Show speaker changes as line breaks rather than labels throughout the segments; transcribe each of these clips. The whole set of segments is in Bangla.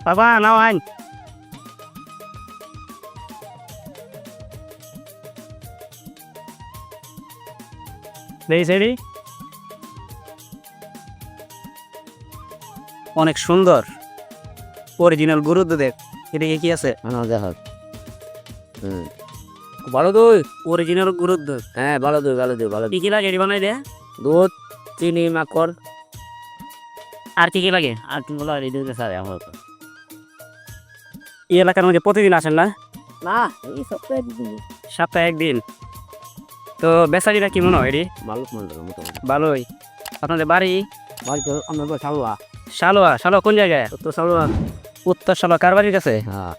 বাবা নাও আইন দেই সেরি অনেক সুন্দর। অরিজিনাল গরুর দুধের এদিকে কি আছে?
হ্যাঁ দেখো হুম।
ভালো দুধ অরিজিনাল গরুর দুধ।
হ্যাঁ ভালো দুধ ভালো দুধ ভালো
কি কি লাগে এটি বানাই দে?
দুধ চিনি মাকড়।
আর কি কি লাগে?
আর কি বলো এই দুধ সারে আমার
এই এলাকার মধ্যে প্রতিদিন আসেন না?
না এই সপ্তাহে
সপ্তাহে একদিন? তো বেচারিরা কি মনে হয় এটি?
ভালো মোটামুটি।
ভালোই। আপনাদের বাড়ি?
বাড়ি তো আমরা তো সালুয়া
শালোয়া? শালোয়া কোন জায়গায়?
তো সালুয়া
উত্তর শালোয়া কার বাড়ির কাছে?
হ্যাঁ।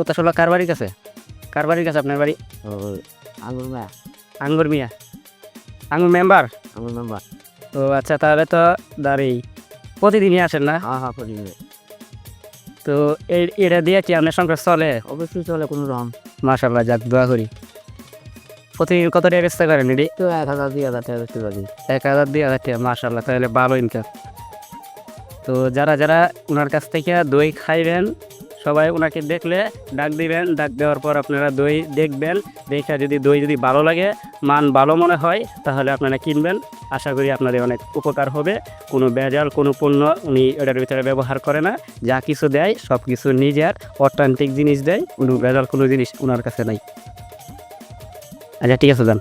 উত্তর শালোয়া কার বাড়ির কাছে? কার বাড়ির কাছে আপনার বাড়ি?
ওই আঙুর মা
আঙ্গুর মিয়া। আঙ্গুর মেম্বার?
আঙুর মেম্বার।
ও আচ্ছা তাহলে তো দাঁড়ি প্রতিদিনই আসেন না?
হ্যাঁ হ্যাঁ প্রতিদিন
তো এটা দিয়ে কি আপনার সংসার চলে?
অবশ্যই চলে কোনো রকম।
মাসাল্লাহ যাক দোয়া করি। প্রতিদিন কত টাকা ব্যস্ত করেন এটি
তো এক হাজার দুই হাজার টাকা বেশি পাবি
এক হাজার দুই হাজার টাকা মাসাল্লাহ তাহলে ভালো ইনকাম তো যারা যারা ওনার কাছ থেকে দই খাইবেন সবাই ওনাকে দেখলে ডাক দিবেন, ডাক দেওয়ার পর আপনারা দই দেখবেন, দেখে যদি দই যদি ভালো লাগে, মান ভালো মনে হয়, তাহলে আপনারা কিনবেন। আশা করি আপনাদের অনেক উপকার হবে। কোনো ভেজাল, কোনো পণ্য উনি এটার ভিতরে ব্যবহার করে না। যা কিছু দেয়, সব কিছু নিজের অর্থান্তিক জিনিস দেয়, কোনো ভেজাল, কোনো জিনিস ওনার কাছে নাই। আচ্ছা ঠিক আছে, যান।